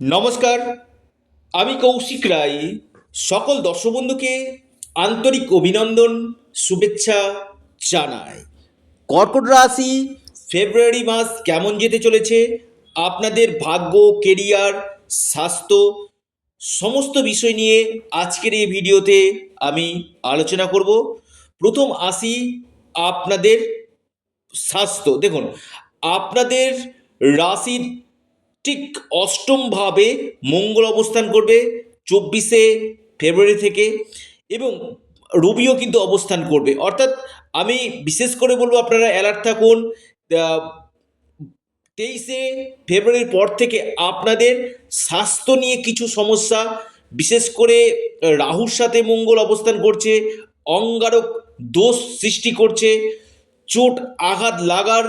নমস্কার, আমি কৌশিক রায়। সকল দর্শক বন্ধুকে আন্তরিক অভিনন্দন, শুভেচ্ছা জানাই। কর্কট রাশি ফেব্রুয়ারি মাস কেমন যেতে চলেছে? আপনাদের ভাগ্য কেরিয়ার স্বাস্থ্য সমস্ত বিষয় নিয়ে আজকের এই ভিডিওতে আমি আলোচনা করব। প্রথম আসি আপনাদের স্বাস্থ্য। দেখুন, আপনাদের রাশির ঠিক অষ্টমভাবে মঙ্গল অবস্থান করবে চব্বিশে ফেব্রুয়ারি থেকে এবং রবিও কিন্তু অবস্থান করবে। অর্থাৎ আমি বিশেষ করে বলব আপনারা অ্যালার্ট থাকুন তেইশে ফেব্রুয়ারির পর থেকে আপনাদের স্বাস্থ্য নিয়ে কিছু সমস্যা, বিশেষ করে রাহুর সাথে মঙ্গল অবস্থান করছে, অঙ্গারক দোষ সৃষ্টি করছে, চোট আঘাত লাগার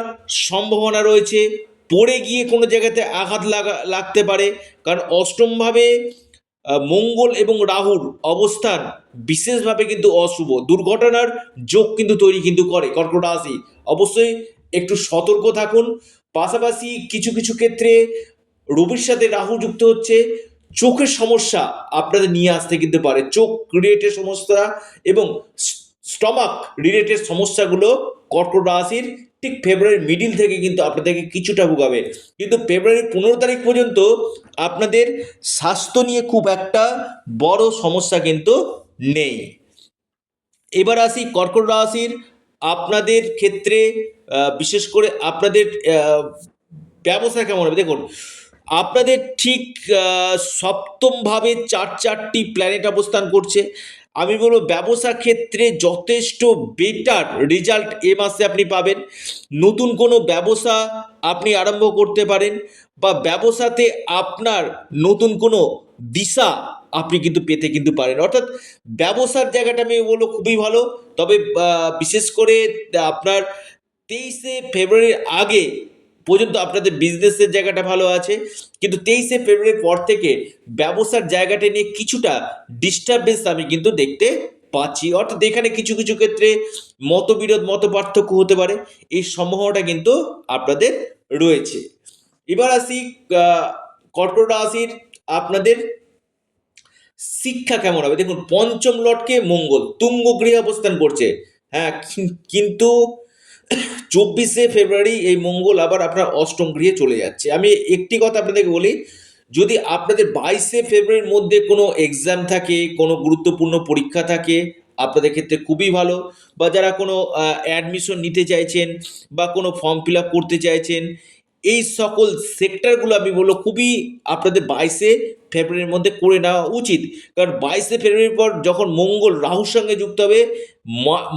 সম্ভাবনা রয়েছে পড়ে গিয়ে কোনো জায়গাতে আঘাত লাগা, লাগতে পারে। কারণ অষ্টমভাবে মঙ্গল এবং রাহুর অবস্থান বিশেষভাবে কিন্তু অশুভ। দুর্ঘটনার যোগ কিন্তু তৈরি কিন্তু করে কর্কট রাশি। অবশ্যই একটু সতর্ক থাকুন। পাশাপাশি কিছু কিছু ক্ষেত্রে রবির সাথে রাহু যুক্ত হচ্ছে। চোখের সমস্যা আপনাদের নিয়ে আসতে কিন্তু পারে। চোখ রিলেটেড সমস্যা এবং স্টমাক রিলেটেড সমস্যাগুলো কর্কট রাশির ঠিক ফেব্রুয়ারির মিডিল থেকে কিন্তু আপনাদেরকে কিছুটা ভোগাবে। কিন্তু ফেব্রুয়ারির পনেরো তারিখ পর্যন্ত আপনাদের স্বাস্থ্য নিয়ে খুব একটা বড় সমস্যা কিন্তু নেই। এবার আসি কর্কট রাশির। আপনাদের ক্ষেত্রে বিশেষ করে আপনাদের ব্যবসা কেমন হবে? দেখুন, আপনাদের ঠিক সপ্তমভাবে চার চারটি প্ল্যানেট অবস্থান করছে। আমি বলব ব্যবসা ক্ষেত্রে যথেষ্ট বেটার রেজাল্ট এ মাসে আপনি পাবেন। নতুন কোনো ব্যবসা আপনি আরম্ভ করতে পারেন বা ব্যবসাতে আপনার নতুন কোনো দিশা আপনি কিন্তু পেতে কিন্তু পারেন। অর্থাৎ ব্যবসার জায়গাটা আমি বলব খুবই ভালো। তবে বিশেষ করে আপনার তেইশে ফেব্রুয়ারির আগে পর্যন্ত আপনাদের বিজনেসের জায়গাটা ভালো আছে। কিন্তু তেইশে ফেব্রুয়ারির পর থেকে ব্যবসার জায়গাটা নিয়ে কিছুটা ডিস্টারবেন্স আমি কিন্তু দেখতে পাচ্ছি। অর্থাৎ এখানে কিছু কিছু ক্ষেত্রে মতবিরোধ, মত পার্থক্য হতে পারে। এই সম্ভাবনাটা কিন্তু আপনাদের রয়েছে। এবার আসি কর্কট রাশির আপনাদের শিক্ষা কেমন হবে? দেখুন, পঞ্চম লটকে মঙ্গল, তুঙ্গ গৃহে অবস্থান করছে। হ্যাঁ কিন্তু চব্বিশে ফেব্রুয়ারি এই মঙ্গল আবার আপনার অষ্টম গৃহে চলে যাচ্ছে। আমি একটি কথা আপনাদেরকে বলি, যদি আপনাদের বাইশে ফেব্রুয়ারির মধ্যে কোনো এক্সাম থাকে, কোনো গুরুত্বপূর্ণ পরীক্ষা থাকে, আপনাদের ক্ষেত্রে খুবই ভালো। বা যারা কোনো অ্যাডমিশন নিতে চাইছেন বা কোনো ফর্ম ফিল করতে চাইছেন এই সকল সেক্টরগুলো আমি বলব খুবই আপনাদের বাইশে ফেব্রুয়ারির মধ্যে করে নেওয়া উচিত। কারণ বাইশে ফেব্রুয়ারির পর যখন মঙ্গল রাহুর সঙ্গে যুক্ত হবে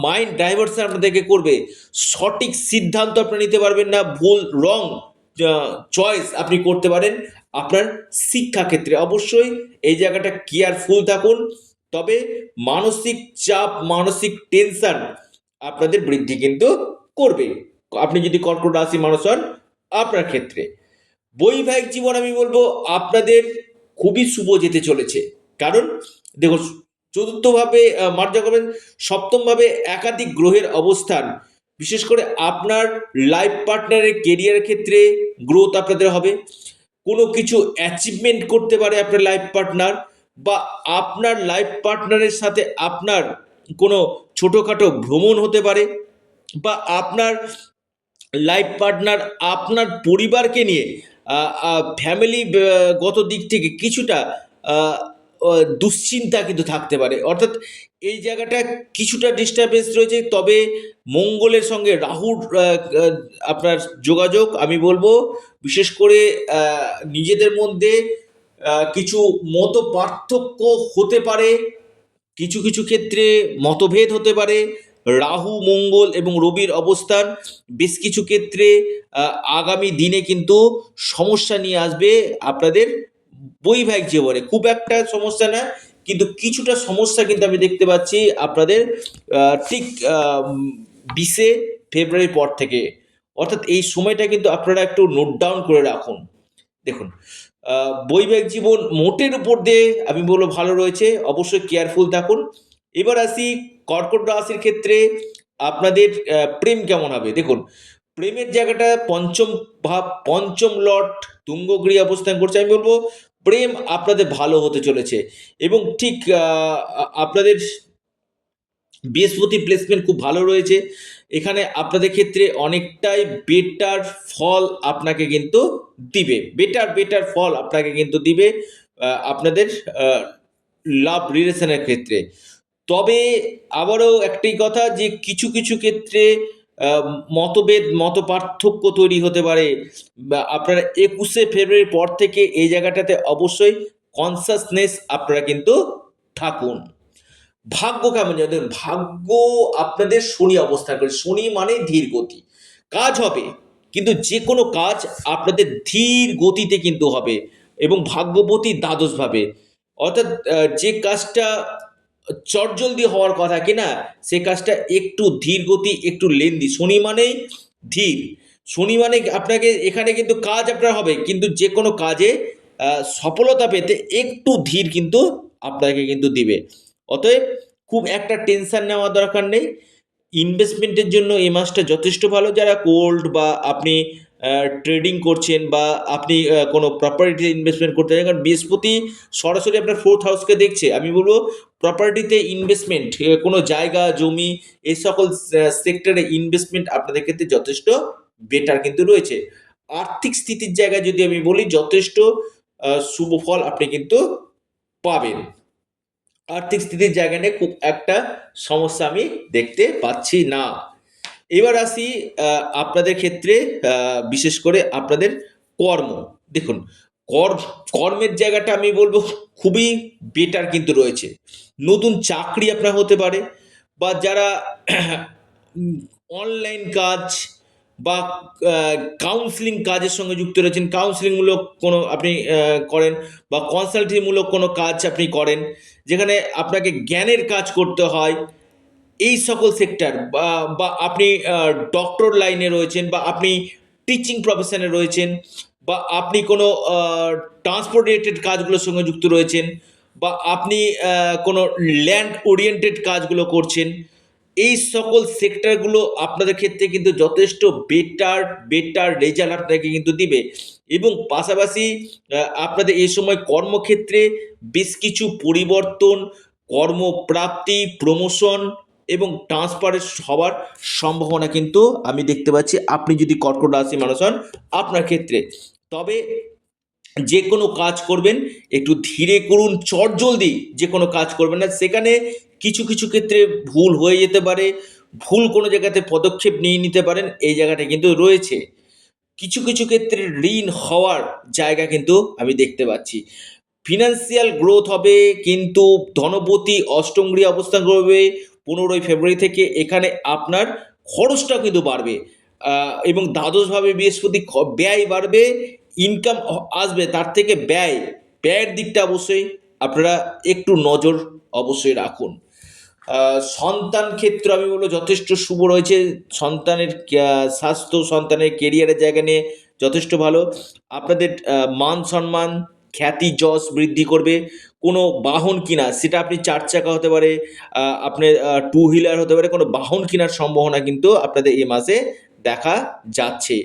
মাইন্ড ডাইভার্সন আপনাদেরকে করবে। সঠিক সিদ্ধান্ত আপনি নিতে পারবেন না, ভুল রং চয়েস আপনি করতে পারেন আপনার শিক্ষা ক্ষেত্রে। অবশ্যই এই জায়গাটা কেয়ারফুল থাকুন। তবে মানসিক চাপ, মানসিক টেনশন আপনাদের বৃদ্ধি কিন্তু করবে। আপনি যদি কর্কট রাশি মানুষ হন আপনার ক্ষেত্রে। বৈবাহিক জীবন আমি বলব আপনাদের খুবই শুভ যেতে চলেছে। কারণ দেখুন, চতুর্থভাবে মার্জা করবেন, সপ্তমভাবে একাধিক গ্রহের অবস্থান, বিশেষ করে আপনার লাইফ পার্টনারের কেরিয়ারের ক্ষেত্রে গ্রোথ আপনাদের হবে। কোনো কিছু অ্যাচিভমেন্ট করতে পারে আপনার লাইফ পার্টনার বা আপনার লাইফ পার্টনারের সাথে আপনার কোনো ছোটোখাটো ভ্রমণ হতে পারে বা আপনার লাইফ পার্টনার আপনার পরিবারকে নিয়ে ফ্যামিলি গত দিক থেকে কিছুটা দুশ্চিন্তা কিন্তু থাকতে পারে। অর্থাৎ এই জায়গাটা কিছুটা ডিস্টারবেন্স রয়েছে, তবে মঙ্গলের সঙ্গে রাহুর আপনার যোগাযোগ আমি বলব, বিশেষ করে নিজেদের মধ্যে কিছু মত পার্থক্য হতে পারে, কিছু কিছু ক্ষেত্রে মতভেদ হতে পারে রাহু, মঙ্গল এবং রবির অবস্থান। বেশ কিছু ক্ষেত্রে আগামী দিনে কিন্তু সমস্যা নিয়ে আসবে আপনাদের বৈবাহিক জীবনে। খুব একটা সমস্যা না কিন্তু কিছুটা সমস্যা কিন্তু আমি দেখতে পাচ্ছি আপনাদের ঠিক বিশে ফেব্রুয়ারির পর থেকে। অর্থাৎ এই সময়টা কিন্তু আপনারা একটু নোট ডাউন করে রাখুন। দেখুন বৈবাহিক জীবন মোটের উপর দিয়ে আমি বলব ভালো রয়েছে। অবশ্যই কেয়ারফুল থাকুন। এবার আসি কর্কট রাশির ক্ষেত্রে আপনাদের প্রেম কেমন হবে? দেখুন, প্রেমের জায়গাটা পঞ্চম ভাব, পঞ্চম লট তুঙ্গগৃহে অবস্থান করছে। আমি বলব, প্রেম আপনাদের ভালো হতে চলেছে এবং ঠিক আপনাদের বৃহস্পতি প্লেসমেন্ট খুব ভালো রয়েছে। এখানে আপনাদের ক্ষেত্রে অনেকটাই বেটার ফল আপনাকে কিন্তু দিবে। বেটার বেটার ফল আপনাকে কিন্তু দিবে আপনাদের লাভ রিলেশনের ক্ষেত্রে। তবে আবারও একটি কথা যে কিছু কিছু ক্ষেত্রে মতভেদ মত পার্থক্য তৈরি হতে পারে। আপনারা একুশে ফেব্রুয়ারির পর থেকে এই জায়গাটাতে অবশ্যই কনসাসনেস আপনারা কিন্তু থাকুন। ভাগ্য কেমন দেখুন, ভাগ্য আপনাদের শনি অবস্থান করে। শনি মানে ধীর গতি। কাজ হবে কিন্তু যে কোনো কাজ আপনাদের ধীর গতিতে কিন্তু হবে এবং ভাগ্যবতী দ্বাদশভাবে। অর্থাৎ যে কাজটা চটজলদি হওয়ার কথা কি না সে কাজটা একটু ধীর গতি, একটু লেন্দি। শনি মানেই ধীর। শনি মানে আপনাকে, এখানে কিন্তু কাজ আপনার হবে, কিন্তু যে কোনো কাজে সফলতা পেতে একটু ধীর কিন্তু আপনাকে কিন্তু দিবে। অতএব খুব একটা টেনশন নেওয়ার দরকার নেই। ইনভেস্টমেন্টের জন্য এই মাসটা যথেষ্ট ভালো। যারা গোল্ড বা আপনি ট্রেডিং করছেন বা আপনি কোনো প্রপার্টিতে ইনভেস্টমেন্ট করতে চান, কারণ বৃহস্পতি সরাসরি আপনার ফোর্থ হাউসকে দেখছে। আমি বলব প্রপার্টিতে ইনভেস্টমেন্ট কোনো জায়গা, জমি, এই সকল সেক্টরে ইনভেস্টমেন্ট আপনাদের ক্ষেত্রে যথেষ্ট বেটার কিন্তু রয়েছে। আর্থিক স্থিতির জায়গায় যদি আমি বলি, যথেষ্ট শুভ ফল আপনি কিন্তু পাবেন। আর্থিক স্থিতির জায়গা নিয়ে খুব একটা সমস্যা আমি দেখতে পাচ্ছি না। এবার আসি আপনাদের ক্ষেত্রে বিশেষ করে আপনাদের কর্ম। দেখুন কর্ম কর্মের জায়গাটা আমি বলব খুবই বেটার কিন্তু রয়েছে। নতুন চাকরি আপনার হতে পারে বা যারা অনলাইন কাজ বা কাউন্সিলিং কাজের সঙ্গে যুক্ত রয়েছেন কাউন্সিলিংমূলক কোনো আপনি করেন বা কনসালটিংমূলক কোনো কাজ আপনি করেন, যেখানে আপনাকে জ্ঞানের কাজ করতে হয় এই সকল সেক্টর বা আপনি ডক্টর লাইনে রয়েছেন বা আপনি টিচিং প্রফেশনে রয়েছেন বা আপনি কোনো ট্রান্সপোর্ট রিলেটেড কাজগুলোর সঙ্গে যুক্ত রয়েছেন বা আপনি কোনো ল্যান্ড ওরিয়েন্টেড কাজগুলো করছেন, এই সকল সেক্টরগুলো আপনাদের ক্ষেত্রে কিন্তু যথেষ্ট বেটার বেটার রেজাল্ট আপনাকে কিন্তু দিবে এবং পাশাপাশি আপনাদের এই সময় কর্মক্ষেত্রে বেশ কিছু পরিবর্তন, কর্মপ্রাপ্তি প্রমোশন এবং ট্রান্সফারের হওয়ার সম্ভাবনা কিন্তু আমি দেখতে পাচ্ছি। আপনি যদি কর্কট রাশি মানুষ হন, আপনার ক্ষেত্রে। তবে যে কোনো কাজ করবেন, একটু ধীরে করুন চটজলদি যে কোনো কাজ করবেন না। সেখানে কিছু কিছু ক্ষেত্রে ভুল হয়ে যেতে পারে, ভুল কোনো জায়গাতে পদক্ষেপ নিয়ে নিতে পারেন, এই জায়গাটা কিন্তু রয়েছে। কিছু কিছু ক্ষেত্রে ঋণ হওয়ার জায়গা কিন্তু আমি দেখতে পাচ্ছি। ফিনান্সিয়াল গ্রোথ হবে, কিন্তু ধনপতি অষ্টমগৃহে অবস্থান করবে পনেরোই ফেব্রুয়ারি থেকে এখানে আপনার খরচটা কিন্তু বাড়বে। এবং দ্বাদশভাবে বৃহস্পতি ব্যয় বাড়বে ইনকাম আসবে, তার থেকে ব্যয়, ব্যয়ের দিকটা অবশ্যই আপনারা একটু নজর অবশ্যই রাখুন। সন্তান ক্ষেত্র আমি বলব যথেষ্ট শুভ রয়েছে, সন্তানের স্বাস্থ্য, সন্তানের কেরিয়ারের জায়গা নিয়ে যথেষ্ট ভালো। আপনাদের মান সম্মান খ্যাতি, যশ বৃদ্ধি করবে। কোনো বাহন কিনা, সেটা আপনি চার চাকা হতে পারে আপনার টু হুইলার হতে পারে, কোনো বাহন কেনার সম্ভাবনা কিন্তু আপনাদের এই মাসে দেখা যাচ্ছে।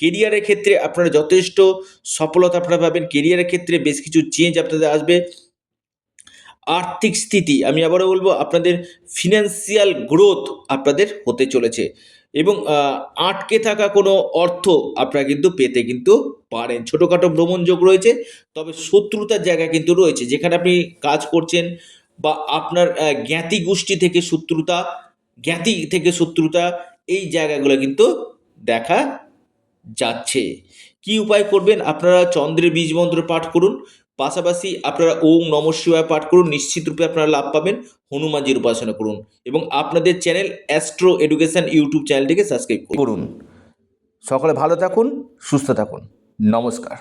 কেরিয়ারের ক্ষেত্রে আপনারা যথেষ্ট সফলতা আপনারা পাবেন। কেরিয়ারের ক্ষেত্রে বেশ কিছু চেঞ্জ আপনাদের আসবে। আর্থিক স্থিতি, আমি আবারও বলব, আপনাদের ফিনান্সিয়াল গ্রোথ আপনাদের হতে চলেছে। এবং আটকে থাকা কোনো অর্থ আপনারা কিন্তু পেতে কিন্তু পারেন। ছোটোখাটো ভ্রমণ যোগ রয়েছে, তবে শত্রুতার জায়গা কিন্তু রয়েছে। যেখানে আপনি কাজ করছেন বা আপনার জ্ঞাতি গোষ্ঠী থেকে শত্রুতা, জ্ঞাতি থেকে শত্রুতা, এই জায়গাগুলো কিন্তু দেখা যাচ্ছে। কি উপায় করবেন? আপনারা চন্দ্রের বীজ মন্ত্র পাঠ করুন। পাশাপাশি আপনারা ওম নম শিবায় পাঠ করুন, নিশ্চিত রূপে আপনারা লাভ পাবেন হনুমানজির উপাসনা করুন এবং আপনাদের চ্যানেল অ্যাস্ট্রো এডুকেশান ইউটিউব চ্যানেলটিকে সাবস্ক্রাইব করুন। সকলে ভালো থাকুন, সুস্থ থাকুন। নমস্কার।